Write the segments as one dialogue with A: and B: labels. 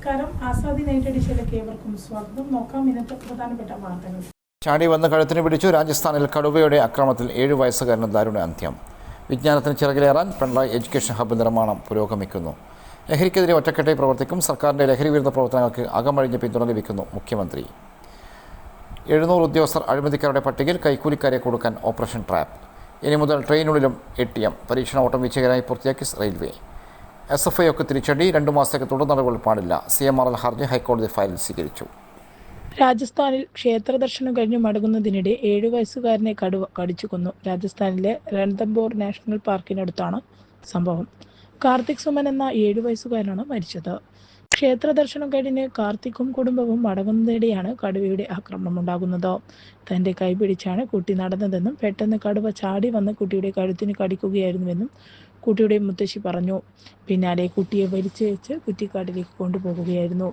A: നമസ്കാരം. ആസാദി നൈറ്റ് എഡിഷനിലേക്ക് ഏവർക്കും സ്വാഗതം. നോക്കാം ഇന്നത്തെ പ്രധാനപ്പെട്ട വാർത്തകൾ.
B: ചാടി വന്ന കഴുത്തിന് പിടിച്ചു രാജസ്ഥാനിൽ കടുവയുടെ അക്രമത്തിൽ ഏഴു വയസ്സുകാരന് ദാരുണ അന്ത്യം. വിജ്ഞാനത്തിന് ചിറകിലേറാൻ പിണറായി എഡ്യൂക്കേഷൻ ഹബ്ബ് നിർമ്മാണം പുരോഗമിക്കുന്നു. ലഹരിക്കെതിരെ ഒറ്റക്കെട്ടായി പ്രവർത്തിക്കും സർക്കാരിന്റെ ലഹരി വിരുദ്ധ പ്രവർത്തനങ്ങൾക്ക് അകമഴിഞ്ഞ് പിന്തുണ ലഭിക്കുന്നു മുഖ്യമന്ത്രി. എഴുന്നൂറ് ഉദ്യോഗസ്ഥർ അഴിമതിക്കാരുടെ പട്ടികയിൽ കൈക്കൂലിക്കാരെ കൊടുക്കാൻ ഓപ്പറേഷൻ ട്രാപ്പ്. ഇനി മുതൽ ട്രെയിനുള്ളിലും എ ടി എം. പരീക്ഷണ ഓട്ടം വിജയകരമായി പൂർത്തിയാക്കി റെയിൽവേ. എസ് എഫ് ഐ ഒക്കെ തിരിച്ചടി. രണ്ടു മാസത്തേക്ക് തുടർ നടപടികൾ പാടില്ല സി എം ആർ എൽ ഹർജി ഹൈക്കോടതി ഫയലിൽ സ്വീകരിച്ചു.
A: രാജസ്ഥാനിൽ ക്ഷേത്ര ദർശനം കഴിഞ്ഞ് മടങ്ങുന്നതിനിടെ ഏഴു വയസ്സുകാരനെ കടുവ കടിച്ചു കൊന്നു. രാജസ്ഥാനിലെ രൺതംബോർ നാഷണൽ പാർക്കിനടുത്താണ് സംഭവം. കാർത്തിക് സുമൻ എന്ന ഏഴു വയസ്സുകാരനാണ് മരിച്ചത്. ക്ഷേത്ര ദർശനം കഴിഞ്ഞ് കാർത്തിക്കും കുടുംബവും മടങ്ങുന്നതിനിടെയാണ് കടുവയുടെ ആക്രമണം ഉണ്ടാകുന്നത്. തന്റെ കൈപിടിച്ചാണ് കുട്ടി നടന്നതെന്നും പെട്ടെന്ന് കടുവ ചാടി വന്ന് കുട്ടിയുടെ കഴുത്തിന് കടിക്കുകയായിരുന്നുവെന്നും കുട്ടിയുടെ മുത്തശ്ശി പറഞ്ഞു. പിന്നാലെ കുട്ടിയെ വലിച്ചു വെച്ച് കുറ്റിക്കാട്ടിലേക്ക് കൊണ്ടുപോകുകയായിരുന്നു.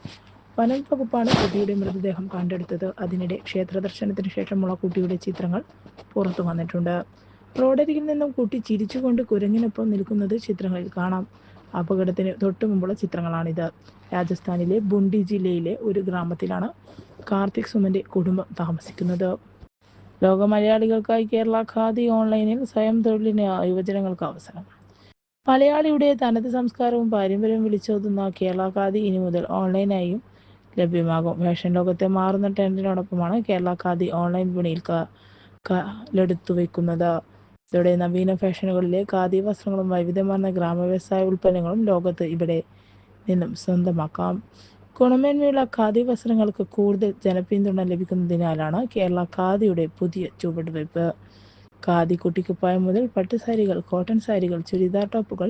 A: വനം വകുപ്പാണ് കുട്ടിയുടെ മൃതദേഹം കണ്ടെടുത്തത്. അതിനിടെ ക്ഷേത്ര ദർശനത്തിന് ശേഷമുള്ള കുട്ടിയുടെ ചിത്രങ്ങൾ പുറത്തു വന്നിട്ടുണ്ട്. റോഡരികിൽ നിന്നും കുട്ടി ചിരിച്ചുകൊണ്ട് കുരങ്ങിനൊപ്പം നിൽക്കുന്നത് ചിത്രങ്ങളിൽ കാണാം. അപകടത്തിന് തൊട്ടു മുമ്പുള്ള ചിത്രങ്ങളാണിത്. രാജസ്ഥാനിലെ ബുണ്ടി ജില്ലയിലെ ഒരു ഗ്രാമത്തിലാണ് കാർത്തിക് സുമന്റെ കുടുംബം താമസിക്കുന്നത്. ലോക മലയാളികൾക്കായി കേരള ഖാദി ഓൺലൈനിൽ സ്വയം തൊഴിലിന് യുവജനങ്ങൾക്ക് അവസരം. മലയാളിയുടെ തനത് സംസ്കാരവും പാരമ്പര്യവും വിളിച്ചോതുന്ന കേരള ഖാദി ഇനി മുതൽ ഓൺലൈനായും ലഭ്യമാകും. ഫാഷൻ ലോകത്തെ മാറുന്ന ട്രെൻഡിനോടൊപ്പമാണ് കേരള ഖാദി ഓൺലൈൻ വിപണിയിൽ കാലെടുത്തു വയ്ക്കുന്നത് ഇതോടെ നവീന ഫാഷനുകളിലെ ഖാദി വസ്ത്രങ്ങളും വൈവിധ്യമാർന്ന ഗ്രാമ വ്യവസായ ഉൽപ്പന്നങ്ങളും ലോകത്ത് ഇവിടെ നിന്നും സ്വന്തമാക്കാം. ഗുണമേന്മയുള്ള ഖാദി വസ്ത്രങ്ങൾക്ക് കൂടുതൽ ജനപിന്തുണ ലഭിക്കുന്നതിനാലാണ് കേരള ഖാദിയുടെ പുതിയ ചുവടുവയ്പ്. ഖാദി കുട്ടിക്കുപ്പായം മുതൽ പട്ടുസാരികൾ കോട്ടൺ സാരികൾ ചുരിദാർ ടോപ്പുകൾ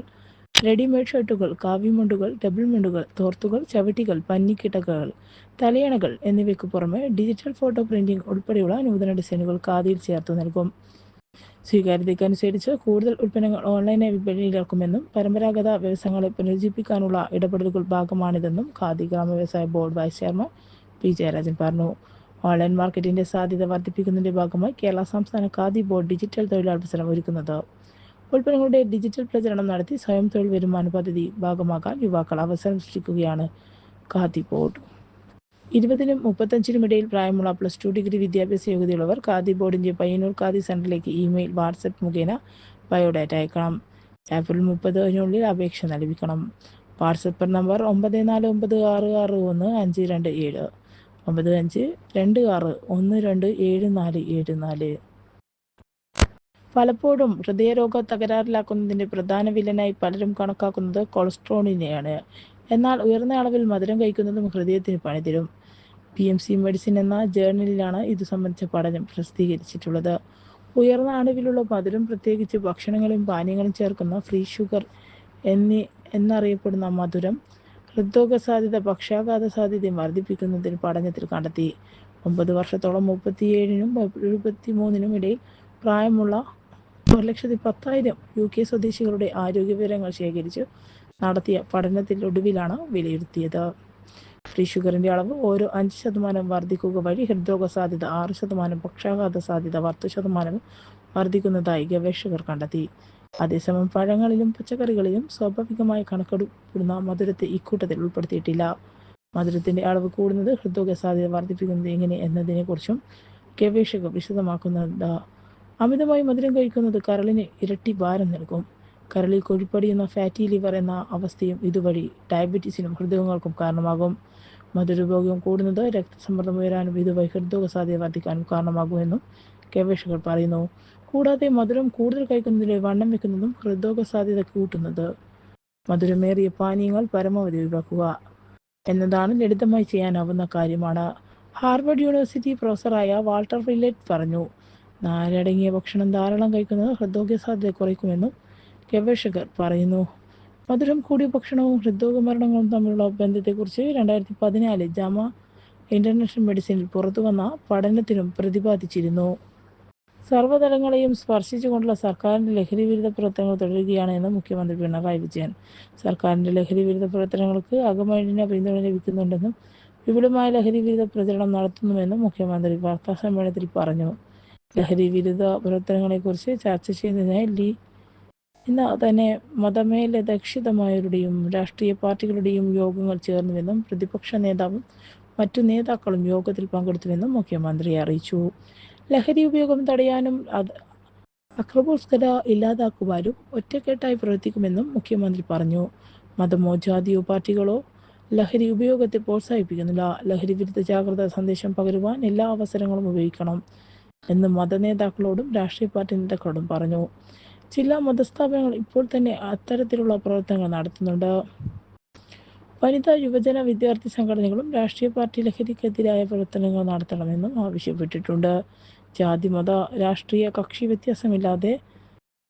A: റെഡിമെയ്ഡ് ഷർട്ടുകൾ കാവ്യമുണ്ടുകൾ ഡബിൾ മുണ്ടുകൾ തോർത്തുകൾ ചവിട്ടികൾ പന്നിക്കിട്ടകൾ തലയണകൾ എന്നിവയ്ക്ക് പുറമെ ഡിജിറ്റൽ ഫോട്ടോ പ്രിന്റിംഗ് ഉൾപ്പെടെയുള്ള നൂതന ഡിസൈനുകൾ ഖാദിയിൽ ചേർത്ത് നൽകും. സ്വീകാര്യതയ്ക്കനുസരിച്ച് കൂടുതൽ ഉൽപ്പന്നങ്ങൾ ഓൺലൈനായി വിപണിയിലാക്കുമെന്നും പരമ്പരാഗത വ്യവസായങ്ങളെ പുനരുജ്ജീവിപ്പിക്കാനുള്ള ഇടപെടലുകൾ ഭാഗമാണിതെന്നും ഖാദി ഗ്രാമ വ്യവസായ board vice chairman P Jayarajan പറഞ്ഞു. ഓൺലൈൻ മാർക്കറ്റിന്റെ സാധ്യത വർദ്ധിപ്പിക്കുന്നതിന്റെ ഭാഗമായി കേരള സംസ്ഥാന ഖാദി ബോർഡ് ഡിജിറ്റൽ തൊഴിലവസരം ഒരുക്കുന്നത്. ഉൽപ്പന്നങ്ങളുടെ ഡിജിറ്റൽ പ്രചരണം നടത്തി സ്വയം തൊഴിൽ വരുമാന പദ്ധതി ഭാഗമാക്കാൻ യുവാക്കൾ അവസരം സൃഷ്ടിക്കുകയാണ് ഖാദി ബോർഡ്. ഇരുപതിനും മുപ്പത്തഞ്ചിനും ഇടയിൽ പ്രായമുള്ള പ്ലസ് ടു ഡിഗ്രി വിദ്യാഭ്യാസ യോഗ്യതയുള്ളവർ ഖാദി ബോർഡിന്റെ പയ്യന്നൂർ ഖാദി സെന്ററിലേക്ക് ഇമെയിൽ വാട്സപ്പ് മുഖേന ബയോഡാറ്റ അയക്കണം. ഏപ്രിൽ മുപ്പതിനുള്ളിൽ അപേക്ഷ നൽകിക്കണം. വാട്സപ്പ് നമ്പർ ഒമ്പത് നാല് ഒമ്പത് ആറ് ആറ് ഒന്ന് അഞ്ച് രണ്ട് ഏഴ്. ഒമ്പത് അഞ്ച് രണ്ട് ആറ് ഒന്ന് രണ്ട് ഏഴ് നാല് ഏഴ് നാല്. പലപ്പോഴും ഹൃദയരോഗ തകരാറിലാക്കുന്നതിന്റെ പ്രധാന വില്ലനായി പലരും കണക്കാക്കുന്നത് കൊളസ്ട്രോളിനെയാണ്. എന്നാൽ ഉയർന്ന അളവിൽ മധുരം കഴിക്കുന്നതും ഹൃദയത്തിന് പണിതരും പി എം സി മെഡിസിൻ എന്ന ജേർണലിലാണ് ഇത് സംബന്ധിച്ച പഠനം പ്രസിദ്ധീകരിച്ചിട്ടുള്ളത്. ഉയർന്ന അളവിലുള്ള മധുരം പ്രത്യേകിച്ച് ഭക്ഷണങ്ങളും പാനീയങ്ങളും ചേർക്കുന്ന ഫ്രീ ഷുഗർ എന്നീ എന്നറിയപ്പെടുന്ന മധുരം ഹൃദ്രോഗ സാധ്യത പക്ഷാഘാത സാധ്യതയും വർദ്ധിപ്പിക്കുന്നതിന് പഠനത്തിൽ കണ്ടെത്തി. ഒമ്പത് വർഷത്തോളം മുപ്പത്തിയേഴിനും എഴുപത്തി മൂന്നിനും ഇടയിൽ പ്രായമുള്ള ഒരു ലക്ഷത്തി പത്തായിരം യു കെ സ്വദേശികളുടെ ആരോഗ്യ വിവരങ്ങൾ ശേഖരിച്ച് നടത്തിയ പഠനത്തിലൊടുവിലാണ് വിലയിരുത്തിയത്. ഫ്രീ ഷുഗറിന്റെ അളവ് ഓരോ അഞ്ച് ശതമാനം വർദ്ധിക്കുക വഴി ഹൃദ്രോഗ സാധ്യത ആറ് ശതമാനം പക്ഷാഘാത സാധ്യത പത്ത് ശതമാനം വർദ്ധിക്കുന്നതായി ഗവേഷകർ കണ്ടെത്തി. അതേസമയം പഴങ്ങളിലും പച്ചക്കറികളിലും സ്വാഭാവികമായി കണക്കെടുപ്പെടുന്ന മധുരത്തെ ഇക്കൂട്ടത്തിൽ ഉൾപ്പെടുത്തിയിട്ടില്ല. മധുരത്തിന്റെ അളവ് കൂടുന്നത് ഹൃദ്രോഗ സാധ്യത വർദ്ധിപ്പിക്കുന്നത് എങ്ങനെ എന്നതിനെക്കുറിച്ചും ഗവേഷകർ വിശദമാക്കുന്നുണ്ട്. അമിതമായി മധുരം കഴിക്കുന്നത് കരളിന് ഇരട്ടി ഭാരം നൽകും. കരളിൽ കൊഴുപ്പടിയുന്ന ഫാറ്റി ലിവർ എന്ന അവസ്ഥയും ഇതുവഴി ഡയബറ്റീസിനും ഹൃദയങ്ങൾക്കും കാരണമാകും. മധുരോപയോഗം കൂടുന്നത് രക്തസമ്മർദ്ദം ഉയരാനും ഇതുവഴി ഹൃദ്രോഗ സാധ്യത വർദ്ധിക്കാനും കാരണമാകുമെന്നും ഗവേഷകർ പറയുന്നു. കൂടാതെ മധുരം കൂടുതൽ കഴിക്കുന്നതിലെ വണ്ണം വെക്കുന്നതും ഹൃദ്രോഗ സാധ്യത കൂട്ടുന്നത്. മധുരമേറിയ പാനീയങ്ങൾ പരമാവധി ഒഴിവാക്കുക എന്നതാണ് ലളിതമായി ചെയ്യാനാവുന്ന കാര്യമാണ്. ഹാർവർഡ് യൂണിവേഴ്സിറ്റി പ്രൊഫസറായ വാൾട്ടർ വില്ലറ്റ് പറഞ്ഞു നാരടങ്ങിയ ഭക്ഷണം ധാരാളം കഴിക്കുന്നത് ഹൃദ്രോഗ സാധ്യത കുറയ്ക്കുമെന്നും ഗവേഷകർ പറയുന്നു. മധുരം കൂടിയ ഭക്ഷണവും ഹൃദ്രോഗ മരണങ്ങളും തമ്മിലുള്ള ബന്ധത്തെക്കുറിച്ച് രണ്ടായിരത്തി പതിനാല് ജാമ ഇന്റർനാഷണൽ മെഡിസിനിൽ പുറത്തുവന്ന പഠനത്തിനും പ്രതിപാദിച്ചിരുന്നു. സർവതലങ്ങളെയും സ്പർശിച്ചുകൊണ്ടുള്ള സർക്കാരിന്റെ ലഹരി വിരുദ്ധ പ്രവർത്തനങ്ങൾ തുടരുകയാണ് എന്ന് മുഖ്യമന്ത്രി പിണറായി വിജയൻ. സർക്കാരിന്റെ ലഹരി വിരുദ്ധ പ്രവർത്തനങ്ങൾക്ക് അകമഴിഞ്ഞ പിന്തുണ ലഭിക്കുന്നുണ്ടെന്നും വിപുലമായ ലഹരി വിരുദ്ധ പ്രചരണം നടത്തുന്നുവെന്നും മുഖ്യമന്ത്രി വാർത്താ സമ്മേളനത്തിൽ പറഞ്ഞു. ലഹരി വിരുദ്ധ പ്രവർത്തനങ്ങളെക്കുറിച്ച് ചർച്ച ചെയ്യുന്നതിനായി ലീ ഇന്ന് തന്നെ മതമേലധിഷ്ഠിതമായവരുടെയും രാഷ്ട്രീയ പാർട്ടികളുടെയും യോഗങ്ങൾ ചേർന്നുവെന്നും പ്രതിപക്ഷ നേതാവും മറ്റു നേതാക്കളും യോഗത്തിൽ പങ്കെടുത്തുവെന്നും മുഖ്യമന്ത്രി അറിയിച്ചു. ലഹരി ഉപയോഗം തടയാനും അത് അക്രമോസ്കത ഇല്ലാതാക്കുവാനും ഒറ്റക്കെട്ടായി പ്രവർത്തിക്കുമെന്നും മുഖ്യമന്ത്രി പറഞ്ഞു. മതമോ ജാതിയോ പാർട്ടികളോ ലഹരി ഉപയോഗത്തെ പ്രോത്സാഹിപ്പിക്കുന്നില്ല. ലഹരി വിരുദ്ധ ജാഗ്രതാ സന്ദേശം പകരുവാൻ എല്ലാ അവസരങ്ങളും ഉപയോഗിക്കണം എന്ന് മതനേതാക്കളോടും രാഷ്ട്രീയ പാർട്ടി നേതാക്കളോടും പറഞ്ഞു. ചില മതസ്ഥാപനങ്ങൾ ഇപ്പോൾ തന്നെ അത്തരത്തിലുള്ള പ്രവർത്തനങ്ങൾ നടത്തുന്നുണ്ട്. വനിതാ യുവജന വിദ്യാർത്ഥി സംഘടനകളും രാഷ്ട്രീയ പാർട്ടി ലഹരിക്കെതിരായ പ്രവർത്തനങ്ങൾ നടത്തണമെന്നും ആവശ്യപ്പെട്ടിട്ടുണ്ട്. ജാതി മത രാഷ്ട്രീയ കക്ഷി വ്യത്യാസമില്ലാതെ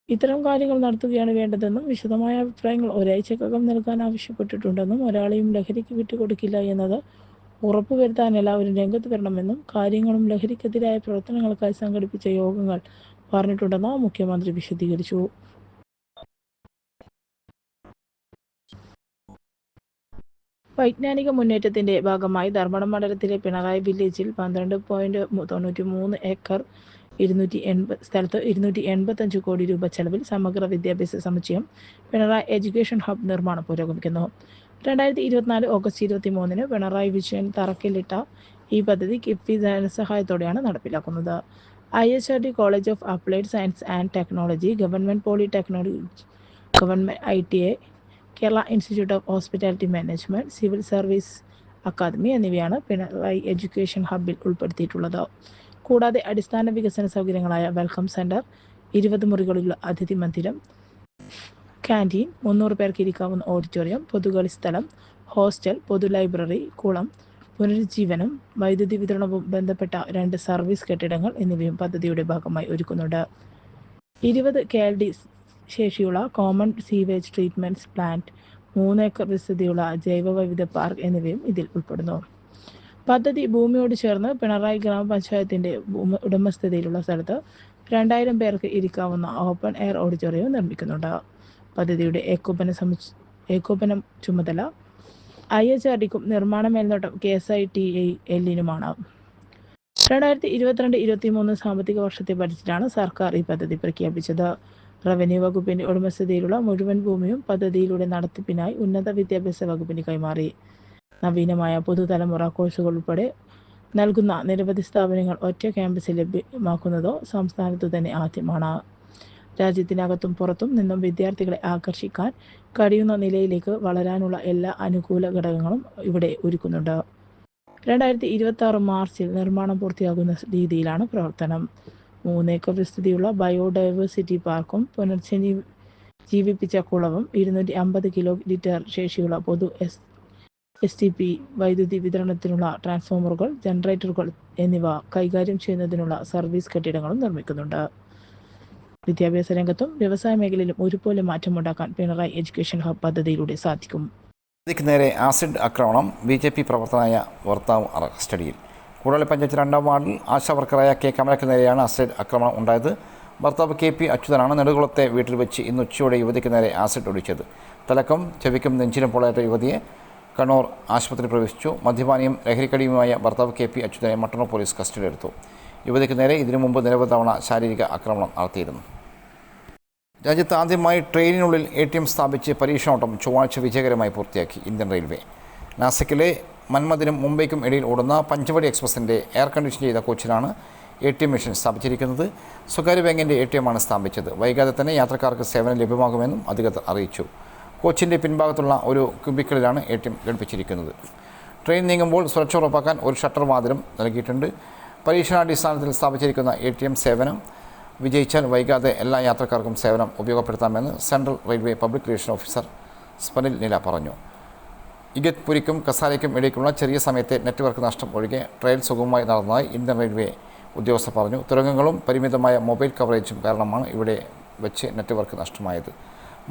A: ഇത്തരം കാര്യങ്ങൾ നടത്തുകയാണ് വേണ്ടതെന്നും വിശദമായ അഭിപ്രായങ്ങൾ ഒരാഴ്ചക്കകം നൽകാൻ ആവശ്യപ്പെട്ടിട്ടുണ്ടെന്നും ഒരാളെയും ലഹരിക്ക് വിട്ടുകൊടുക്കില്ല എന്നത് ഉറപ്പുവരുത്താൻ എല്ലാവരും രംഗത്ത് വരണമെന്നും കാര്യങ്ങളും ലഹരിക്കെതിരായ പ്രവർത്തനങ്ങൾക്കായി സംഘടിപ്പിച്ച യോഗങ്ങൾ പറഞ്ഞിട്ടുണ്ടെന്ന് മുഖ്യമന്ത്രി വിശദീകരിച്ചു. വൈജ്ഞാനിക മുന്നേറ്റത്തിന്റെ ഭാഗമായി ധർമ്മടം മണ്ഡലത്തിലെ പിണറായി വില്ലേജിൽ പന്ത്രണ്ട് പോയിന്റ് തൊണ്ണൂറ്റി മൂന്ന് ഏക്കർ ഇരുന്നൂറ്റി എൺപത് സ്ഥലത്ത് ഇരുന്നൂറ്റി എൺപത്തഞ്ച് കോടി രൂപ ചെലവിൽ സമഗ്ര വിദ്യാഭ്യാസ സമുച്ചയം പിണറായി എഡ്യൂക്കേഷൻ ഹബ് നിർമ്മാണം പുരോഗമിക്കുന്നു. രണ്ടായിരത്തി ഇരുപത്തിനാല് ഓഗസ്റ്റ് ഇരുപത്തി മൂന്നിന് പിണറായി വിജയൻ തറക്കല്ലിട്ട ഈ പദ്ധതി കിഫ്ബി ധനസഹായത്തോടെയാണ് നടപ്പിലാക്കുന്നത്. I H R D college of applied science and technology government polytechnology government I T I Kerala institute of hospitality management civil service academy എന്നിവയാണ് പിണറായി എഡ്യൂക്കേഷൻ ഹബിൽ ഉൾപ്പെടുത്തിയിട്ടുള്ളത്. കൂടാതെ അടിസ്ഥാന വികസന സൗകര്യങ്ങളായ വെൽക്കം സെന്റർ ഇരുപത് മുറികളുള്ള അതിഥി മന്ദിരം ക്യാന്റീൻ മുന്നൂറ് പേർക്ക് ഇരിക്കാവുന്ന ഓഡിറ്റോറിയം പൊതുകളി സ്ഥലം ഹോസ്റ്റൽ പൊതു ലൈബ്രറി കുളം പുനരുജ്ജീവനം വൈദ്യുതി വിതരണവും ബന്ധപ്പെട്ട രണ്ട് സർവീസ് കെട്ടിടങ്ങൾ എന്നിവയും പദ്ധതിയുടെ ഭാഗമായി ഒരുക്കുന്നുണ്ട്. ഇരുപത് കെ എൽ ഡി ശേഷിയുള്ള കോമൺ സീവേജ് ട്രീറ്റ്മെന്റ്സ് പ്ലാന്റ് മൂന്ന് ഏക്കർ വിസ്തൃതിയുള്ള ജൈവവൈവിധ പാർക്ക് എന്നിവയും ഇതിൽ ഉൾപ്പെടുന്നു. പദ്ധതി ഭൂമിയോട് ചേർന്ന് പിണറായി ഗ്രാമപഞ്ചായത്തിന്റെ ഉടമസ്ഥതയിലുള്ള സ്ഥലത്ത് രണ്ടായിരം പേർക്ക് ഇരിക്കാവുന്ന ഓപ്പൺ എയർ ഓഡിറ്റോറിയം നിർമ്മിക്കുന്നുണ്ട്. പദ്ധതിയുടെ ഏകോപന സമുച് ഏകോപനം ചുമതല ഐ എച്ച് ആർ ഡിക്കും നിർമ്മാണ മേൽനോട്ടം K S I T I എല്ലിനുമാണ് രണ്ടായിരത്തി ഇരുപത്തിരണ്ട് ഇരുപത്തി മൂന്ന് സാമ്പത്തിക വർഷത്തെ ബജറ്റിലാണ് സർക്കാർ ഈ പദ്ധതി പ്രഖ്യാപിച്ചത്. റവന്യൂ വകുപ്പിന്റെ ഉടമസ്ഥതയിലുള്ള മുഴുവൻ ഭൂമിയും പദ്ധതിയിലൂടെ നടത്തിപ്പിനായി ഉന്നത വിദ്യാഭ്യാസ വകുപ്പിന് കൈമാറി. നവീനമായ പുതുതലമുറ കോഴ്സുകൾ ഉൾപ്പെടെ നൽകുന്ന നിരവധി സ്ഥാപനങ്ങൾ ഒറ്റ ക്യാമ്പസിൽ ലഭ്യമാക്കുന്നതോ സംസ്ഥാനത്തു തന്നെ ആദ്യമാണ്. രാജ്യത്തിനകത്തും പുറത്തും നിന്നും വിദ്യാർത്ഥികളെ ആകർഷിക്കാൻ കഴിയുന്ന നിലയിലേക്ക് വളരാനുള്ള എല്ലാ അനുകൂല ഘടകങ്ങളും ഇവിടെ ഒരുക്കുന്നുണ്ട്. രണ്ടായിരത്തി ഇരുപത്തി ആറ് മാർച്ചിൽ നിർമ്മാണം പൂർത്തിയാകുന്ന രീതിയിലാണ് പ്രവർത്തനം. മൂന്നേക്കർ വിസ്തൃതിയുള്ള ബയോഡൈവേഴ്സിറ്റി പാർക്കും പുനർജനി ജീവിപ്പിച്ച കുളവും ഇരുന്നൂറ്റി അമ്പത് കിലോ ലിറ്റർ ശേഷിയുള്ള പൊതു എസ് എസ് ടി പി വൈദ്യുതി വിതരണത്തിനുള്ള ട്രാൻസ്ഫോമറുകൾ ജനറേറ്ററുകൾ എന്നിവ കൈകാര്യം ചെയ്യുന്നതിനുള്ള സർവീസ് കെട്ടിടങ്ങളും നിർമ്മിക്കുന്നുണ്ട്. വിദ്യാഭ്യാസ രംഗത്തും വ്യവസായ മേഖലയിലും ഒരുപോലെ മാറ്റമുണ്ടാക്കാൻ പിണറായി എഡ്യൂക്കേഷൻ ഹബ് പദ്ധതിയിലൂടെ സാധിക്കും.
B: നേരെ ആസിഡ് ആക്രമണം ബി ജെ പി പ്രവർത്തനായ ഭർത്താവ് കസ്റ്റഡിയിൽ കൂടാളി പഞ്ചായത്ത് രണ്ടാം വാർഡിൽ ആശാവർക്കറായ കെ കമലയ്ക്ക് നേരെയാണ് ആസിഡ് ആക്രമണം ഉണ്ടായത്. ഭർത്താവ് കെ പി അച്യുതനാണ് നെടുകുളത്തെ വീട്ടിൽ വെച്ച് ഇന്ന് ഉച്ചയോടെ യുവതിക്ക് നേരെ ആസിഡ് ഒടിച്ചത് തലക്കം ചെവിക്കും നെഞ്ചിനും പൊള്ളയേറ്റ യുവതിയെ കണ്ണൂർ ആശുപത്രി പ്രവേശിച്ചു. മദ്യപാനിയും ലഹരിക്കടിയുമായ ഭർത്താവ് കെ പി അച്യുതനെ മട്ടന്നൂർ പോലീസ് കസ്റ്റഡിയിലെടുത്തു. യുവതിക്ക് നേരെ ഇതിനു മുമ്പ് നിരവധി തവണ ശാരീരിക ആക്രമണം നടത്തിയിരുന്നു. രാജ്യത്ത് ആദ്യമായി ട്രെയിനിനുള്ളിൽ എ ടി എം സ്ഥാപിച്ച് പരീക്ഷണോട്ടം ചൊവ്വാഴ്ച വിജയകരമായി പൂർത്തിയാക്കി ഇന്ത്യൻ റെയിൽവേ. നാസിക്കിലെ മന്മദിനും മുംബൈക്കും ഇടയിൽ ഓടുന്ന പഞ്ചവടി എക്സ്പ്രസിന്റെ എയർ കണ്ടീഷൻ ചെയ്ത കോച്ചിലാണ് എ ടി എം മെഷീൻ സ്ഥാപിച്ചിരിക്കുന്നത്. സ്വകാര്യ ബാങ്കിന്റെ എ ടി എമ്മാണ് സ്ഥാപിച്ചത്. വൈകാതെ തന്നെ യാത്രക്കാർക്ക് സേവനം ലഭ്യമാകുമെന്നും അധികൃതർ അറിയിച്ചു. കോച്ചിന്റെ പിൻഭാഗത്തുള്ള ഒരു ക്യൂബിക്കളിലാണ് എ ടി എം ഘടിപ്പിച്ചിരിക്കുന്നത്. ട്രെയിൻ നീങ്ങുമ്പോൾ സുരക്ഷ ഉറപ്പാക്കാൻ ഒരു ഷട്ടർ വാതിലും നൽകിയിട്ടുണ്ട്. പരീക്ഷണാടിസ്ഥാനത്തിൽ സ്ഥാപിച്ചിരിക്കുന്ന എ ടി എം സേവനം വിജയിച്ചാൽ വൈകാതെ എല്ലാ യാത്രക്കാർക്കും സേവനം ഉപയോഗപ്പെടുത്താമെന്ന് central railway public relation officer Swapnil Nila പറഞ്ഞു. ഇഗത്പുരിക്കും കസാരയ്ക്കും ഇടയ്ക്കുള്ള ചെറിയ സമയത്തെ നെറ്റ്വർക്ക് നഷ്ടം ഒഴികെ ട്രെയിൻ സുഗമമായി നടന്നതായി ഇന്ത്യൻ റെയിൽവേ ഉദ്യോഗസ്ഥർ പറഞ്ഞു. തുരങ്കങ്ങളും പരിമിതമായ മൊബൈൽ കവറേജും കാരണമാണ് ഇവിടെ വെച്ച് നെറ്റ്വർക്ക് നഷ്ടമായത്.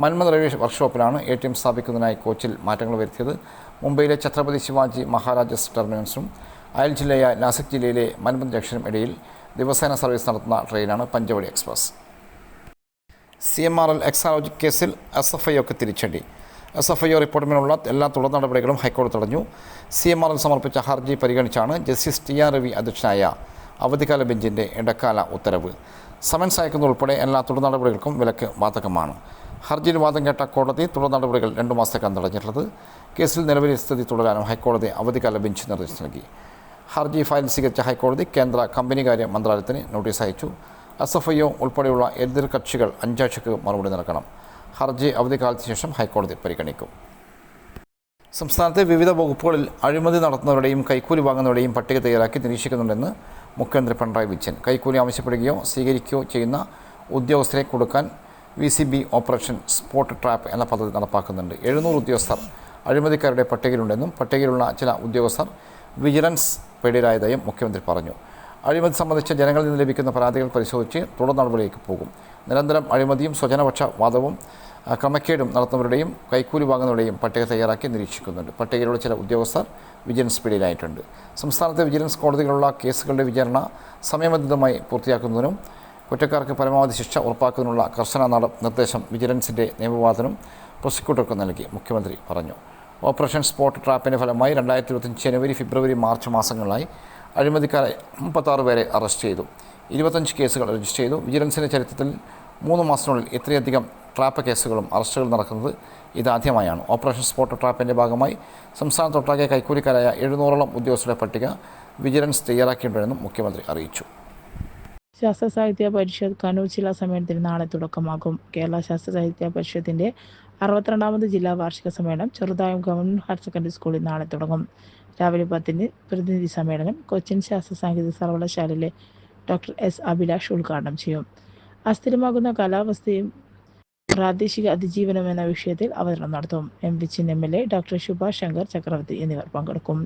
B: മന്മത് റെയിൽവേ വർക്ക്ഷോപ്പിലാണ് എ ടി എം സ്ഥാപിക്കുന്നതിനായി കോച്ചിൽ മാറ്റങ്ങൾ വരുത്തിയത്. മുംബൈയിലെ ഛത്രപതി ശിവാജി മഹാരാജാസ് ടെർമിനൽസും അയൽ ജില്ലയായ നാസിക് ജില്ലയിലെ മൻമത് ജംഗ്ഷനും ഇടയിൽ ദിവസേന സർവീസ് നടത്തുന്ന ട്രെയിനാണ് Panchavati express. C M R L Exalogic കേസിൽ എസ് എഫ് ഐ ഒക്കെ തിരിച്ചടി. എസ് എഫ് ഐ ഒ റിപ്പോർട്ടിനുള്ള എല്ലാ തുടർ നടപടികളും ഹൈക്കോടതി തടഞ്ഞു. സി എം ആർ എൽ സമർപ്പിച്ച ഹർജി പരിഗണിച്ചാണ് ജസ്റ്റിസ് ടി ആർ രവി അധ്യക്ഷനായ അവധിക്കാല ബെഞ്ചിന്റെ ഇടക്കാല ഉത്തരവ്. സമൻസ് അയക്കുന്നതുൾപ്പെടെ എല്ലാ തുടർ നടപടികൾക്കും വിലക്ക് ബാധകമാണ് ഹർജിയിൽ വാദം കേട്ട കോടതി തുടർ നടപടികൾ രണ്ടു മാസത്തേക്കാണ് തടഞ്ഞിട്ടുള്ളത്. കേസിൽ നിലവിലെ സ്ഥിതി തുടരാനും ഹൈക്കോടതി അവധിക്കാല ബെഞ്ച് നിർദ്ദേശം നൽകി. ഹർജി ഫയൽ സ്വീകരിച്ച ഹൈക്കോടതി കേന്ദ്ര കമ്പനികാര്യ മന്ത്രാലയത്തിന് നോട്ടീസ് അയച്ചു. എസ് എഫ് ഐ ഒ ഉൾപ്പെടെയുള്ള എതിർ കക്ഷികൾ അഞ്ചാഴ്ചക്ക് മറുപടി നൽകണം. ഹർജി അവധിക്കാലത്തിന് ശേഷം ഹൈക്കോടതി പരിഗണിക്കും. സംസ്ഥാനത്തെ വിവിധ വകുപ്പുകളിൽ അഴിമതി നടത്തുന്നവരുടെയും കൈക്കൂലി വാങ്ങുന്നവരുടെയും പട്ടിക തയ്യാറാക്കി നിരീക്ഷിക്കുന്നുണ്ടെന്ന് മുഖ്യമന്ത്രി പിണറായി വിജയൻ. കൈക്കൂലി ആവശ്യപ്പെടുകയോ സ്വീകരിക്കുകയോ ചെയ്യുന്ന ഉദ്യോഗസ്ഥരെ കൊടുക്കാൻ V C B operation spot trap എന്ന പദ്ധതി നടപ്പാക്കുന്നുണ്ട്. എഴുന്നൂറ് ഉദ്യോഗസ്ഥർ അഴിമതിക്കാരുടെ പട്ടികയിലുണ്ടെന്നും പട്ടികയിലുള്ള ചില ഉദ്യോഗസ്ഥർ വിജിലൻസ് പേടിയിലായതായും മുഖ്യമന്ത്രി പറഞ്ഞു. അഴിമതി സംബന്ധിച്ച് ജനങ്ങളിൽ നിന്ന് ലഭിക്കുന്ന പരാതികൾ പരിശോധിച്ച് തുടർ നടപടിയിലേക്ക് പോകും. നിരന്തരം അഴിമതിയും സ്വജനപക്ഷ വാദവും ക്രമക്കേടും നടത്തുന്നവരുടെയും കൈക്കൂലി വാങ്ങുന്നവരുടെയും പട്ടിക തയ്യാറാക്കി നിരീക്ഷിക്കുന്നുണ്ട്. പട്ടികയിലുള്ള ചില ഉദ്യോഗസ്ഥർ വിജിലൻസ് പിടിയിലായിട്ടുണ്ട്. സംസ്ഥാനത്തെ വിജിലൻസ് കോടതികളുള്ള കേസുകളുടെ വിചാരണ സമയബന്ധിതമായി പൂർത്തിയാക്കുന്നതിനും കുറ്റക്കാർക്ക് പരമാവധി ശിക്ഷ ഉറപ്പാക്കുന്നതിനുള്ള കർശന നിർദ്ദേശം വിജിലൻസിന്റെ നിയമവാദനം പ്രോസിക്യൂട്ടർക്ക് നൽകി മുഖ്യമന്ത്രി പറഞ്ഞു. ഓപ്പറേഷൻ സ്പോട്ട് ട്രാപ്പിന്റെ ഫലമായി രണ്ടായിരത്തി ഇരുപത്തഞ്ച് ജനുവരി ഫെബ്രുവരി മാർച്ച് മാസങ്ങളിലായി അഴിമതിക്കാരെ മുപ്പത്താറ് പേരെ അറസ്റ്റ് ചെയ്തു. ഇരുപത്തഞ്ച് കേസുകൾ രജിസ്റ്റർ ചെയ്തു. വിജിലൻസിന്റെ ചരിത്രത്തിൽ മൂന്ന് മാസത്തിനുള്ളിൽ ഇത്രയധികം ട്രാപ്പ് കേസുകളും അറസ്റ്റുകൾ നടക്കുന്നത് ഇതാദ്യമായാണ്. ഓപ്പറേഷൻ സ്പോട്ട് ട്രാപ്പിന്റെ ഭാഗമായി സംസ്ഥാനത്തൊട്ടാകെ കൈക്കൂലിക്കാരായ എഴുന്നൂറോളം ഉദ്യോഗസ്ഥരുടെ പട്ടിക വിജിലൻസ് തയ്യാറാക്കിയിട്ടുണ്ടെന്നും മുഖ്യമന്ത്രി അറിയിച്ചു.
A: ശാസ്ത്ര സാഹിത്യ പരിഷത്ത് കണ്ണൂർ ജില്ലാ സമ്മേളനത്തിന് നാളെ തുടക്കമാകും. കേരള ശാസ്ത്ര സാഹിത്യ പരിഷത്തിന്റെ അറുപത്തിരണ്ടാമത് ജില്ലാ വാർഷിക സമ്മേളനം ചെറുതായം ഗവൺമെന്റ് ഹയർ സെക്കൻഡറി സ്കൂളിൽ നാളെ തുടങ്ങും. രാവിലെ പത്തിന് പ്രതിനിധി സമ്മേളനം കൊച്ചിൻ ശാസ്ത്ര സാങ്കേതിക സർവകലാശാലയിലെ ഡോക്ടർ എസ് അഭിലാഷ് ഉദ്ഘാടനം ചെയ്യും. അസ്ഥിരമാകുന്ന കാലാവസ്ഥയും പ്രാദേശിക അതിജീവനം എന്ന വിഷയത്തിൽ അവതരണം നടത്തും. M chin M L A doctor Subhash Shankar Chakravarthy എന്നിവർ പങ്കെടുക്കും.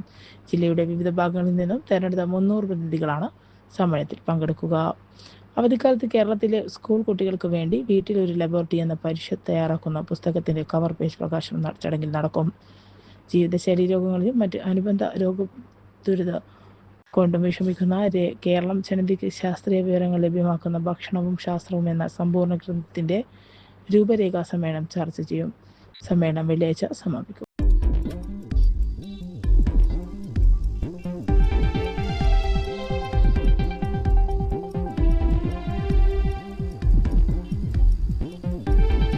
A: ജില്ലയുടെ വിവിധ ഭാഗങ്ങളിൽ നിന്നും തെരഞ്ഞെടുത്ത മുന്നൂറ് പ്രതിനിധികളാണ് സമ്മേളനത്തിൽ പങ്കെടുക്കുക. അവധിക്കാലത്ത് കേരളത്തിലെ സ്കൂൾ കുട്ടികൾക്ക് വേണ്ടി വീട്ടിൽ ഒരു ലബോറട്ടറി എന്ന പരിഷത്ത് തയ്യാറാക്കുന്ന പുസ്തകത്തിന്റെ കവർ പേജ് പ്രകാശനം ചടങ്ങിൽ നടക്കും. ജീവിതശൈലി രോഗങ്ങളിലും മറ്റ് അനുബന്ധ രോഗ ദുരിത കൊണ്ടും വിഷമിക്കുന്ന കേരളം ജനതയ്ക്ക് ശാസ്ത്രീയ വിവരങ്ങൾ ലഭ്യമാക്കുന്ന ഭക്ഷണവും ശാസ്ത്രവും എന്ന സമ്പൂർണ ഗ്രന്ഥത്തിന്റെ രൂപരേഖാ സമ്മേളനം ചർച്ച ചെയ്യും. സമ്മേളനം വെള്ളിയാഴ്ച സമാപിക്കും.